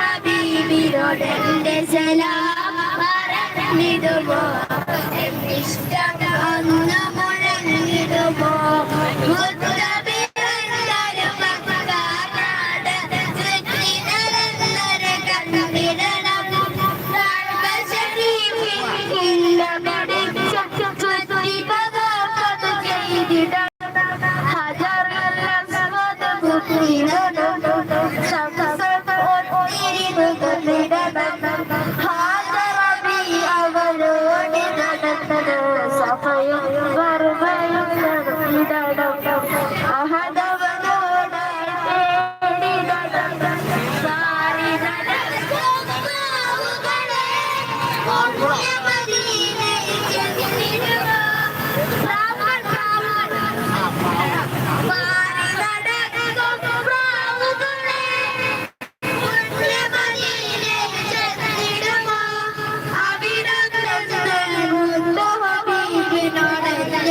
ഹബീബിനോടെ Salam പറഞ്ഞിടുമോ എന്നിഷ്ട I had